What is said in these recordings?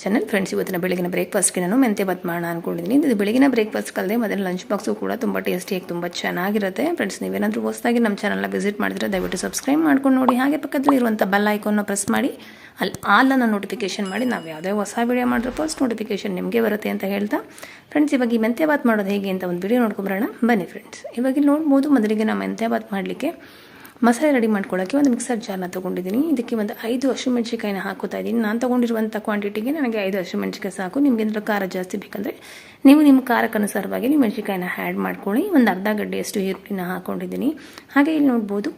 Channel friends ಇವತ್ತಿನ ಬೆಳಗಿನ ಬ್ರೇಕ್ಫಾಸ್ಟ್ಗೆ ನಾನು ಮೆಂತೆ ಬಾತ್ ಮಾಡೋಣ ಅನ್ಕೊಂಡಿದ್ದೀನಿ ಇದು ಬೆಳಗಿನ ಬ್ರೇಕ್ಫಾಸ್ಟ್ ಕಲ್ಲದೆ ಮೊದಲು ಲಂಚ್ ಬಾಕ್ಸು ಕೂಡ ತುಂಬ ಟೇಸ್ಟಿಯಾಗಿ ತುಂಬ ಚೆನ್ನಾಗಿರುತ್ತೆ. ಫ್ರೆಂಡ್ಸ್ ನೀವೇನಾದರೂ ಹೊಸದಾಗಿ ನಮ್ಮ ಚಾನಲ್ನ ವಿಸಿಟ್ ಮಾಡಿದ್ರೆ ದಯವಿಟ್ಟು ಸಬ್ಸ್ಕ್ರೈಬ್ ಮಾಡ್ಕೊಂಡು ನೋಡಿ. ಹಾಗೆ ಪಕ್ಕದಲ್ಲಿ ಇರುವಂಥ ಬೆಲ್ ಐಕೋನ್ನ ಪ್ರೆಸ್ ಮಾಡಿ. ಅಲ್ಲಿ ಆಲನ್ನು ನೋಟಿಫಿಕೇಶನ್ ಮಾಡಿ. ನಾವು ಯಾವುದೇ ಹೊಸ ವಿಡಿಯೋ ಮಾಡಿದ್ರೆ ಫಸ್ಟ್ ನೋಟಿಫಿಕೇಷನ್ ನಿಮಗೆ ಬರುತ್ತೆ ಅಂತ ಹೇಳ್ತಾ. ಫ್ರೆಂಡ್ಸ್ ಇವಾಗ ಈ ಮೆಂತೆ ಬಾತ್ ಮಾಡೋದು ಹೇಗೆ ಅಂತ ಒಂದು ವಿಡಿಯೋ ನೋಡ್ಕೊಂಬರೋಣ ಬನ್ನಿ ಫ್ರೆಂಡ್ಸ್ ಇವಾಗ ನೋಡ್ಬೋದು, ಮೊದಲಿಗೆ ನಾವು ಮೆಂತೆ ಬಾತ್ ಮಾಡಲಿಕ್ಕೆ ಮಸಾಲೆ ರೆಡಿ ಮಾಡ್ಕೊಳ್ಳೋಕ್ಕೆ ಒಂದು ಮಿಕ್ಸರ್ ಜಾರ್ನ ತೊಗೊಂಡಿದ್ದೀನಿ. ಇದಕ್ಕೆ ಒಂದು ಐದು ಹಸಿಮೆಣ್ಸಿಕಾಯಿನ ಹಾಕೋತಾ ಇದ್ದೀನಿ. ನಾನು ತೊಗೊಂಡಿರುವಂಥ ಕ್ವಾಂಟಿಟಿಗೆ ನನಗೆ ಐದು ಹಸಿಮೆಣ್ಸಿಕಾಯಿ ಸಾಕು. ನಿಮಗೆ ಏನಾದರೂ ಖಾರ ಜಾಸ್ತಿ ಬೇಕಂದರೆ ನೀವು ನಿಮ್ಮ ಖಾರಕ್ಕನುಸಾರವಾಗಿ ನೀವು ಮೆಣಸಿಕಾಯಿನ ಆ್ಯಡ್ ಮಾಡ್ಕೊಳ್ಳಿ. ಒಂದು ಅರ್ಧ ಗಡ್ಡೆಯಷ್ಟು ಈರುಳ್ಳಿನ ಹಾಕ್ಕೊಂಡಿದ್ದೀನಿ ಹಾಗೆ ಇಲ್ಲಿ ನೋಡ್ಬೋದು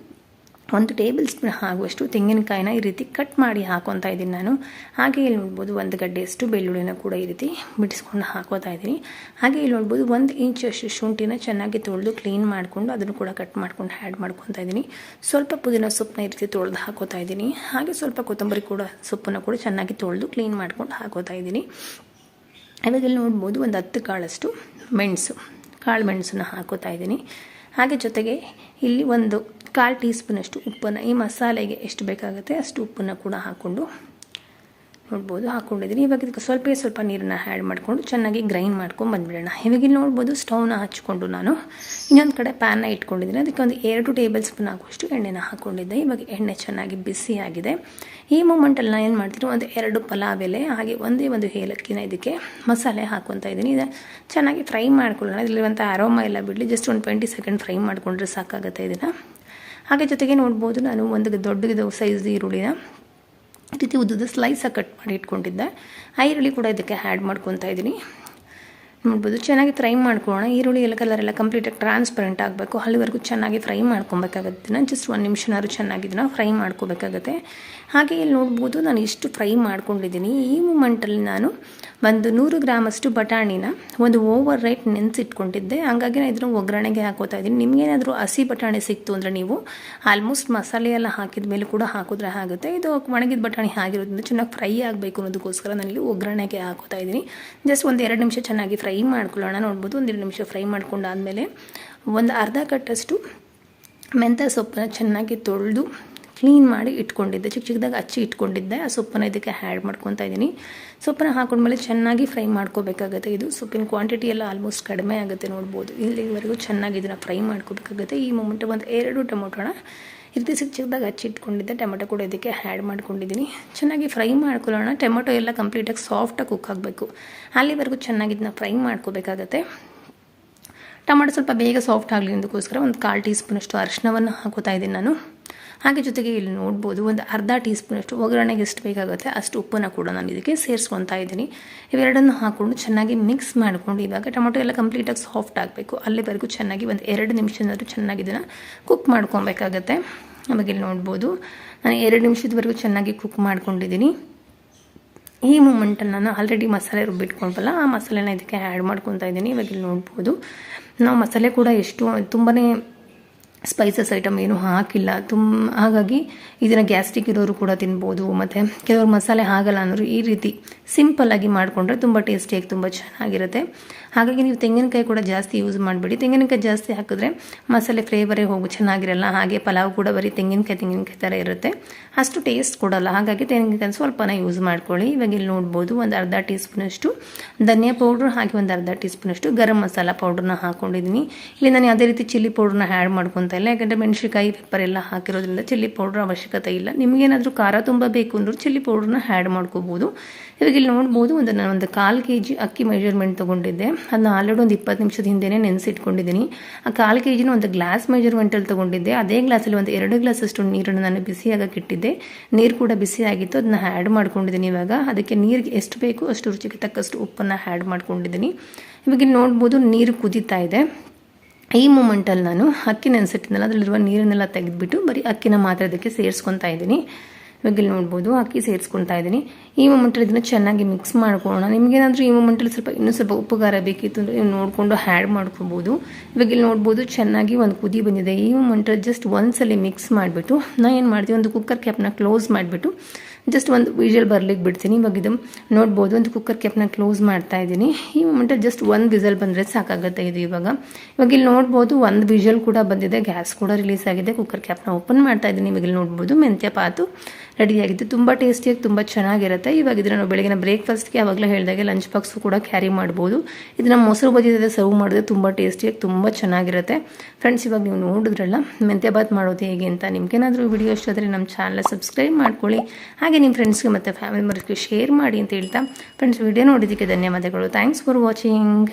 ಒಂದು ಟೇಬಲ್ ಸ್ಪೂನ್ ಆಗುವಷ್ಟು ತೆಂಗಿನಕಾಯಿನ ಈ ರೀತಿ ಕಟ್ ಮಾಡಿ ಹಾಕೊತಾ ಇದ್ದೀನಿ ನಾನು. ಹಾಗೆ ಇಲ್ಲಿ ನೋಡ್ಬೋದು ಒಂದು ಗಡ್ಡೆಯಷ್ಟು ಬೆಳ್ಳುಳ್ಳಿನ ಕೂಡ ಈ ರೀತಿ ಬಿಡಿಸ್ಕೊಂಡು ಹಾಕೋತಾ ಇದ್ದೀನಿ. ಹಾಗೆ ಇಲ್ಲಿ ನೋಡ್ಬೋದು ಒಂದು ಇಂಚಷ್ಟು ಶುಂಠಿನ ಚೆನ್ನಾಗಿ ತೊಳೆದು ಕ್ಲೀನ್ ಮಾಡಿಕೊಂಡು ಅದನ್ನು ಕೂಡ ಕಟ್ ಮಾಡ್ಕೊಂಡು ಆ್ಯಡ್ ಮಾಡ್ಕೊತಾ ಇದ್ದೀನಿ. ಸ್ವಲ್ಪ ಪುದೀನ ಸೊಪ್ಪನ್ನ ಈ ರೀತಿ ತೊಳೆದು ಹಾಕೋತಾ ಇದ್ದೀನಿ. ಹಾಗೆ ಸ್ವಲ್ಪ ಕೊತ್ತಂಬರಿ ಕೂಡ ಸೊಪ್ಪನ್ನು ಕೂಡ ಚೆನ್ನಾಗಿ ತೊಳೆದು ಕ್ಲೀನ್ ಮಾಡ್ಕೊಂಡು ಹಾಕೋತಾ ಇದ್ದೀನಿ. ಇವಾಗ ಇಲ್ಲಿ ನೋಡ್ಬೋದು ಒಂದು ಹತ್ತು ಕಾಳಷ್ಟು ಮೆಣಸು, ಕಾಳು ಮೆಣಸನ್ನು ಹಾಕೋತಾ ಇದ್ದೀನಿ. ಹಾಗೆ ಜೊತೆಗೆ ಇಲ್ಲಿ ಒಂದು ಕಾಲು ಟೀ ಸ್ಪೂನಷ್ಟು ಉಪ್ಪನ್ನು ಈ ಮಸಾಲೆಗೆ ಎಷ್ಟು ಬೇಕಾಗುತ್ತೆ ಅಷ್ಟು ಉಪ್ಪನ್ನು ಕೂಡ ಹಾಕ್ಕೊಂಡು ನೋಡ್ಬೋದು ಹಾಕ್ಕೊಂಡಿದ್ದೀನಿ ಇವಾಗ ಇದಕ್ಕೆ ಸ್ವಲ್ಪ ಸ್ವಲ್ಪ ನೀರನ್ನು ಆ್ಯಡ್ ಮಾಡಿಕೊಂಡು ಚೆನ್ನಾಗಿ ಗ್ರೈಂಡ್ ಮಾಡ್ಕೊಂಡು ಬಂದುಬಿಡೋಣ. ಇವಾಗ ಇಲ್ಲಿ ನೋಡ್ಬೋದು ಸ್ಟವ್ನ ಹಚ್ಕೊಂಡು ನಾನು. ಇನ್ನೊಂದು ಕಡೆ ಪ್ಯಾನ್ನ ಇಟ್ಕೊಂಡಿದ್ದೀನಿ ಅದಕ್ಕೆ ಒಂದು ಎರಡು ಟೇಬಲ್ ಸ್ಪೂನ್ ಆಗುವಷ್ಟು ಎಣ್ಣೆನ ಹಾಕ್ಕೊಂಡಿದ್ದೆ ಇವಾಗ ಎಣ್ಣೆ ಚೆನ್ನಾಗಿ ಬಿಸಿ ಆಗಿದೆ. ಈ ಮೂಮೆಂಟಲ್ಲಿ ನಾನು ಏನು ಮಾಡ್ತೀನಿ, ಒಂದು ಎರಡು ಪಲಾವ್ ಎಲೆ, ಹಾಗೆ ಒಂದೇ ಒಂದು ಏಲಕ್ಕಿನ ಇದಕ್ಕೆ ಮಸಾಲೆ ಹಾಕ್ಕೊತಾ ಇದ್ದೀನಿ. ಇದು ಚೆನ್ನಾಗಿ ಫ್ರೈ ಮಾಡ್ಕೊಳ್ಳೋಣ. ಇದರಲ್ಲಿರುವಂಥ ಅರೋಮ ಎಲ್ಲ ಬಿಡಲಿ. ಜಸ್ಟ್ ಒಂದು ಟ್ವೆಂಟಿ ಸೆಕೆಂಡ್ ಫ್ರೈ ಮಾಡಿಕೊಂಡ್ರೆ ಸಾಕಾಗುತ್ತೆ ಇದನ್ನು. ಹಾಗೆ ಜೊತೆಗೆ ನೋಡ್ಬೋದು ನಾನು ಒಂದು ದೊಡ್ಡದು ಸೈಜ್ ಈರುಳ್ಳಿನ. ರೀತಿ ಉದ್ದದ ಸ್ಲೈಸಾಗಿ ಕಟ್ ಮಾಡಿ ಇಟ್ಕೊಂಡಿದ್ದೆ. ಆ ಕೂಡ ಇದಕ್ಕೆ ಆ್ಯಡ್ ಮಾಡ್ಕೊತಾ ಇದ್ದೀನಿ ನೋಡ್ಬೋದು. ಚೆನ್ನಾಗಿ ಫ್ರೈ ಮಾಡ್ಕೊಳ್ಳೋಣ. ಈರುಳ್ಳಿ, ಎಲ್ಲ ಕಲರ್ ಎಲ್ಲ ಕಂಪ್ಲೀಟಾಗಿ ಟ್ರಾನ್ಸ್ಪರೆಂಟ್ ಆಗಬೇಕು. ಅಲ್ಲಿವರೆಗೂ ಚೆನ್ನಾಗಿ ಫ್ರೈ ಮಾಡ್ಕೊಬೇಕಾಗತ್ತೆ ಜಸ್ಟ್ ಒಂದು ನಿಮಿಷನಾದ್ರು ಚೆನ್ನಾಗಿ ಫ್ರೈ ಮಾಡ್ಕೋಬೇಕಾಗತ್ತೆ. ಹಾಗೆ ಇಲ್ಲಿ ನೋಡ್ಬೋದು, ನಾನು ಇಷ್ಟು ಫ್ರೈ ಮಾಡ್ಕೊಂಡಿದ್ದೀನಿ. ಈ ಮೂಮೆಂಟಲ್ಲಿ ನಾನು ಒಂದು ನೂರು ಗ್ರಾಮಷ್ಟು ಬಟಾಣಿನ ಒಂದು ಓವರ್ ರೈಟ್ ನೆನೆಸಿಟ್ಕೊಂಡಿದ್ದೆ. ಹಾಗಾಗಿ ನಾನು ಇದನ್ನು ಒಗ್ಗರಣೆಗೆ ಹಾಕೋತಾ ಇದ್ದೀನಿ. ನಿಮಗೇನಾದರೂ ಹಸಿ ಬಟಾಣಿ ಸಿಕ್ತು ಅಂದರೆ ನೀವು ಆಲ್ಮೋಸ್ಟ್ ಮಸಾಲೆ ಎಲ್ಲ ಹಾಕಿದ ಮೇಲೆ ಕೂಡ ಹಾಕಿದ್ರೆ ಆಗುತ್ತೆ. ಇದು ಒಣಗಿದ ಬಟಾಣಿ ಆಗಿರೋದ್ರಿಂದ ಚೆನ್ನಾಗಿ ಫ್ರೈ ಆಗಬೇಕು ಅನ್ನೋದಕ್ಕೋಸ್ಕರ ನಾನಿಲ್ಲಿ ಒಗ್ಗರಣೆಗೆ ಹಾಕೋತಾ ಇದ್ದೀನಿ. ಜಸ್ಟ್ ಒಂದು ಎರಡು ನಿಮಿಷ ಚೆನ್ನಾಗಿ ಫ್ರೈ ಮಾಡ್ಕೊಳ್ಳೋಣ. ನೋಡ್ಬೋದು ಒಂದೆರಡು ನಿಮಿಷ ಫ್ರೈ ಮಾಡ್ಕೊಂಡಾದಮೇಲೆ ಒಂದು ಅರ್ಧ ಕಟ್ಟಷ್ಟು ಮೆಂತ್ಯ ಸೊಪ್ಪನ್ನ ಚೆನ್ನಾಗಿ ತೊಳೆದು ಕ್ಲೀನ್ ಮಾಡಿ ಇಟ್ಕೊಂಡಿದ್ದೆ. ಚಿಕ್ಕ ಚಿಕ್ಕದಾಗಿ ಹಚ್ಚಿ ಇಟ್ಕೊಂಡಿದ್ದೆ. ಆ ಸೊಪ್ಪನ್ನು ಇದಕ್ಕೆ ಹ್ಯಾಡ್ ಮಾಡ್ಕೊತಾ ಇದ್ದೀನಿ. ಸೊಪ್ಪನ್ನು ಹಾಕೊಂಡ್ಮೇಲೆ ಚೆನ್ನಾಗಿ ಫ್ರೈ ಮಾಡ್ಕೋಬೇಕಾಗುತ್ತೆ. ಇದು ಸೊಪ್ಪಿನ ಕ್ವಾಂಟಿಟಿ ಎಲ್ಲ ಆಲ್ಮೋಸ್ಟ್ ಕಡಿಮೆ ಆಗುತ್ತೆ ನೋಡ್ಬೋದು. ಇಲ್ಲಿವರೆಗೂ ಚೆನ್ನಾಗಿ ಇದನ್ನು ಫ್ರೈ ಮಾಡ್ಕೋಬೇಕಾಗುತ್ತೆ. ಈ ಮೊಮೆಂಟ್ ಒಂದು ಎರಡು ಟೊಮೊಟೊನ ಈ ರೀತಿ ಸಿಕ್ಕ ಚಿಕ್ಕದಾಗ ಹಚ್ಚಿಟ್ಕೊಂಡಿದ್ದೆ ಟೊಮೆಟೊ ಕೂಡ ಇದಕ್ಕೆ ಆ್ಯಡ್ ಮಾಡ್ಕೊಂಡಿದ್ದೀನಿ ಚೆನ್ನಾಗಿ ಫ್ರೈ ಮಾಡ್ಕೊಳ್ಳೋಣ. ಟೊಮೆಟೊ ಎಲ್ಲ ಕಂಪ್ಲೀಟಾಗಿ ಸಾಫ್ಟಾಗಿ ಕುಕ್ ಆಗಬೇಕು. ಅಲ್ಲಿವರೆಗೂ ಚೆನ್ನಾಗಿ ಇದನ್ನ ಫ್ರೈ ಮಾಡ್ಕೋಬೇಕಾಗತ್ತೆ. ಟೊಮೆಟೊ ಸ್ವಲ್ಪ ಬೇಗ ಸಾಫ್ಟ್ ಆಗಲಿ ಅದಕ್ಕೋಸ್ಕರ ಒಂದು ಕಾಲು ಟೀ ಸ್ಪೂನಷ್ಟು ಅರಿಶಿನವನ್ನು ಹಾಕೋತಾ ಇದ್ದೀನಿ ನಾನು. ಹಾಗೆ ಜೊತೆಗೆ ಇಲ್ಲಿ ನೋಡ್ಬೋದು ಒಂದು ಅರ್ಧ ಟೀ ಸ್ಪೂನಷ್ಟು ಒಗ್ಗರಣೆಗೆ ಎಷ್ಟು ಬೇಕಾಗುತ್ತೆ. ಅಷ್ಟು ಉಪ್ಪನ್ನು ಕೂಡ ನಾನು ಇದಕ್ಕೆ ಸೇರಿಸ್ಕೊತಾ ಇದ್ದೀನಿ. ಇವೆರಡನ್ನು ಹಾಕ್ಕೊಂಡು ಚೆನ್ನಾಗಿ ಮಿಕ್ಸ್ ಮಾಡಿಕೊಂಡು ಇವಾಗ ಟೊಮೊಟೊ ಎಲ್ಲ ಕಂಪ್ಲೀಟಾಗಿ ಸಾಫ್ಟ್ ಆಗಬೇಕು. ಅಲ್ಲಿವರೆಗೂ ಚೆನ್ನಾಗಿ ಒಂದು ಎರಡು ನಿಮಿಷನಾದರೂ ಚೆನ್ನಾಗಿ ಇದನ್ನು ಕುಕ್ ಮಾಡ್ಕೊಬೇಕಾಗತ್ತೆ. ನಮಗೆ ಇಲ್ಲಿ ನೋಡ್ಬೋದು. ನಾನು ಎರಡು ನಿಮಿಷದವರೆಗೂ ಚೆನ್ನಾಗಿ ಕುಕ್ ಮಾಡ್ಕೊಂಡಿದ್ದೀನಿ. ಈ ಮೂಮೆಂಟನ್ನು ನಾನು ಆಲ್ರೆಡಿ ಮಸಾಲೆ ರುಬ್ಬಿಟ್ಕೊಳ್ಬಲ್ಲ ಆ ಮಸಾಲೆನ ಇದಕ್ಕೆ ಆ್ಯಡ್ ಮಾಡ್ಕೊತಾ ಇದ್ದೀನಿ. ಇವಾಗ ಇಲ್ಲಿ ನೋಡ್ಬೋದು. ನಾವು ಮಸಾಲೆ ಕೂಡ ಎಷ್ಟು ತುಂಬಾ ಸ್ಪೈಸಸ್ ಐಟಮ್ ಏನೂ ಹಾಕಿಲ್ಲ. ತುಂಬ ಹಾಗಾಗಿ ಇದನ್ನು ಗ್ಯಾಸ್ಟ್ರಿಕ್ ಇರೋರು ಕೂಡ ತಿನ್ಬೋದು. ಮತ್ತು ಕೆಲವರು ಮಸಾಲೆ ಆಗಲ್ಲ ಅನ್ನೋರು ಈ ರೀತಿ ಸಿಂಪಲ್ಲಾಗಿ ಮಾಡಿಕೊಂಡ್ರೆ ತುಂಬ ಟೇಸ್ಟಿಯಾಗಿ ತುಂಬ ಚೆನ್ನಾಗಿರುತ್ತೆ. ಹಾಗಾಗಿ ನೀವು ತೆಂಗಿನಕಾಯಿ ಕೂಡ ಜಾಸ್ತಿ ಯೂಸ್ ಮಾಡಬೇಡಿ. ತೆಂಗಿನಕಾಯಿ ಜಾಸ್ತಿ ಹಾಕಿದ್ರೆ ಮಸಾಲೆ ಫ್ಲೇವರೇ ಹೋಗು, ಚೆನ್ನಾಗಿರಲ್ಲ. ಹಾಗೆ ಪಲಾವ್ ಕೂಡ ಬರೀ ತೆಂಗಿನಕಾಯಿ ತೆಂಗಿನಕಾಯಿ ಥರ ಇರುತ್ತೆ. ಅಷ್ಟು ಟೇಸ್ಟ್ ಕೊಡಲ್ಲ. ಹಾಗಾಗಿ ತೆಂಗಿನಕಾಯಿ ಸ್ವಲ್ಪನೇ ಯೂಸ್ ಮಾಡ್ಕೊಳ್ಳಿ. ಇವಾಗ ಇಲ್ಲಿ ನೋಡ್ಬೋದು ಒಂದು ಅರ್ಧ ಟೀ ಸ್ಪೂನಷ್ಟು ಧನಿಯಾ ಪೌಡ್ರ್, ಹಾಗೆ ಒಂದು ಅರ್ಧ ಟೀ ಸ್ಪೂನಷ್ಟು ಗರಂ ಮಸಾಲ ಪೌಡ್ರನ್ನ ಹಾಕ್ಕೊಂಡಿದ್ದೀನಿ ಇಲ್ಲಿ ನಾನು ಯಾವುದೇ ರೀತಿ ಚಿಲ್ಲಿ ಪೌಡ್ರನ್ನ ಆ್ಯಡ್ ಮಾಡ್ಕೊತಾ ಇಲ್ಲ ಯಾಕಂದರೆ ಮೆಣಸಿಕಾಯಿ ಪೆಪ್ಪರ್ ಎಲ್ಲ ಹಾಕಿರೋದ್ರಿಂದ ಚಿಲ್ಲಿ ಪೌಡ್ರ್ ಅವಶ್ಯಕತೆ ಇಲ್ಲ. ನಿಮಗೇನಾದರೂ ಖಾರ ತುಂಬ ಬೇಕು ಅಂದರೂ ಚಿಲ್ಲಿ ಪೌಡ್ರನ್ನ ಆ್ಯಡ್ ಮಾಡ್ಕೋಬೋದು. ಇವಾಗ ಇಲ್ಲಿ ನೋಡ್ಬೋದು ಒಂದು ನಾನು ಒಂದು ಕಾಲು ಕೆ ಜಿ ಅಕ್ಕಿ ಮೆಜರ್ಮೆಂಟ್ ತೊಗೊಂಡಿದ್ದೆ. ಅದನ್ನ ಆಲ್ರೆಡಿ ಒಂದು ಇಪ್ಪತ್ತು ನಿಮಿಷದ ಹಿಂದೆನೇ ನೆನೆಸಿಟ್ಕೊಂಡಿದ್ದೀನಿ. ಆ ಕಾಲು ಕೆ ಜಿನ ಒಂದು ಗ್ಲಾಸ್ ಮೆಜರ್ಮೆಂಟಲ್ಲಿ ತೊಗೊಂಡಿದ್ದೆ. ಅದೇ ಗ್ಲಾಸಲ್ಲಿ ಒಂದು ಎರಡು ಗ್ಲಾಸಷ್ಟು ನೀರನ್ನು ನಾನು ಬಿಸಿಯಾಗಕ್ಕೆ ಇಟ್ಟಿದ್ದೆ. ನೀರು ಕೂಡ ಬಿಸಿ ಆಗಿತ್ತು. ಅದನ್ನ ಆ್ಯಡ್ ಮಾಡ್ಕೊಂಡಿದ್ದೀನಿ ಇವಾಗ. ಅದಕ್ಕೆ ನೀರಿಗೆ ಎಷ್ಟು ಬೇಕು ಅಷ್ಟು ರುಚಿಗೆ ತಕ್ಕಷ್ಟು ಉಪ್ಪನ್ನು ಆ್ಯಡ್ ಮಾಡ್ಕೊಂಡಿದ್ದೀನಿ. ಇವಾಗ ಇಲ್ಲಿ ನೋಡ್ಬೋದು ನೀರು ಕುದೀತಾ ಇದೆ. ಈ ಮೂಮೆಂಟಲ್ಲಿ ನಾನು ಅಕ್ಕಿ ನೆನೆಸಿಟ್ಟಿದ್ದಲ್ಲ ಅದರಲ್ಲಿರುವ ನೀರನ್ನೆಲ್ಲ ತೆಗೆದುಬಿಟ್ಟು ಬರೀ ಅಕ್ಕಿನ ಮಾತ್ರ ಅದಕ್ಕೆ ಸೇರಿಸ್ಕೊತಾ ಇದ್ದೀನಿ. ಇವಾಗ ಇಲ್ಲಿ ನೋಡ್ಬೋದು, ಅಕ್ಕಿ ಸೇರಿಸ್ಕೊಳ್ತಾ ಇದ್ದೀನಿ. ಈ ಮೊಮೆಂಟಲ್ಲಿ ಇದನ್ನು ಚೆನ್ನಾಗಿ ಮಿಕ್ಸ್ ಮಾಡ್ಕೊಳ್ಳೋಣ. ನಿಮಗೇನಾದರೂ ಈ ಮೊಮೆಂಟಲ್ಲಿ ಸ್ವಲ್ಪ ಇನ್ನೂ ಸ್ವಲ್ಪ ಉಪಕಾರ ಬೇಕಿತ್ತು ಅಂದರೆ ನೀವು ನೋಡಿಕೊಂಡು ಹ್ಯಾಡ್ ಮಾಡ್ಕೊಬೋದು ಇವಾಗ ಇಲ್ಲಿ ನೋಡ್ಬೋದು ಚೆನ್ನಾಗಿ ಒಂದು ಕುದಿ ಬಂದಿದೆ. ಈ ಮೊಮೆಂಟಲ್ಲಿ ಜಸ್ಟ್ ಒಂದ್ಸಲಿ ಮಿಕ್ಸ್ ಮಾಡಿಬಿಟ್ಟು ನಾನು ಏನು ಮಾಡ್ತೀವಿ ಒಂದು ಕುಕ್ಕರ್ ಕ್ಯಾಪ್ನ ಕ್ಲೋಸ್ ಮಾಡಿಬಿಟ್ಟು ಜಸ್ಟ್ ಒಂದು ವಿಜಲ್ ಬರ್ಲಿಕ್ಕೆ ಬಿಡ್ತೀನಿ. ಇವಾಗ ಇದು ನೋಡ್ಬೋದು, ಒಂದು ಕುಕ್ಕರ್ ಕ್ಯಾಪ್ನ ಕ್ಲೋಸ್ ಮಾಡ್ತಾ ಇದ್ದೀನಿ. ಈ ಮೊಮೆಂಟಲ್ಲಿ ಜಸ್ಟ್ ಒಂದು ವಿಸಲ್ ಬಂದರೆ ಸಾಕಾಗುತ್ತೆ ಇದು ಇವಾಗ. ಇವಾಗ ಇಲ್ಲಿ ನೋಡ್ಬೋದು ಒಂದು ವಿಜಲ್ ಕೂಡ ಬಂದಿದೆ ಗ್ಯಾಸ್ ಕೂಡ ರಿಲೀಸ್ ಆಗಿದೆ ಕುಕ್ಕರ್ ಕ್ಯಾಪ್ನ ಓಪನ್ ಮಾಡ್ತಾ ಇದ್ದೀನಿ. ಇವಾಗ ಇಲ್ಲಿ ನೋಡ್ಬೋದು ಮೆಂತ್ಯ ಪಾತು ರೆಡಿಯಾಗಿದ್ದು ತುಂಬ ಟೇಸ್ಟಿಯಾಗಿ ತುಂಬ ಚೆನ್ನಾಗಿರುತ್ತೆ. ಇವಾಗ ಇದನ್ನು ನಾವು ಬೆಳಗಿನ ಬ್ರೇಕ್ಫಾಸ್ಟ್ಗೆ ಆವಾಗಲೇ ಹೇಳಿದಾಗೆ ಲಂಚ್ ಬಾಕ್ಸು ಕೂಡ ಕ್ಯಾರಿ ಮಾಡ್ಬೋದು. ಇದನ್ನು ಮೊಸರು ಬಜ್ಜಿ ಸರ್ವ್ ಮಾಡಿದ್ರೆ ತುಂಬ ಟೇಸ್ಟಿಯಾಗಿ ತುಂಬ ಚೆನ್ನಾಗಿರುತ್ತೆ. ಫ್ರೆಂಡ್ಸ್, ಇವಾಗ ನೀವು ನೋಡಿದ್ರಲ್ಲ, ಮೆಂತ್ಯ ಬಾತ್ ಮಾಡೋದು ಹೇಗೆ ಅಂತ ನಿಮ್ಗೇನಾದರೂ ವಿಡಿಯೋ ಇಷ್ಟ ಆದರೆ ನಮ್ಮ ಚಾನಲ್ ಸಬ್ಸ್ಕ್ರೈಬ್ ಮಾಡ್ಕೊಳ್ಳಿ. ಹಾಗೆ ನಿಮ್ಮ ಫ್ರೆಂಡ್ಸ್ಗೆ ಮತ್ತು ಫ್ಯಾಮಿಲಿ ಮೆಂಬರ್ಸ್ಗೆ ಶೇರ್ ಮಾಡಿ ಅಂತ ಹೇಳ್ತಾ. ಫ್ರೆಂಡ್ಸ್ ವಿಡಿಯೋ ನೋಡಿದ್ದಕ್ಕೆ ಧನ್ಯವಾದಗಳು. Thanks for watching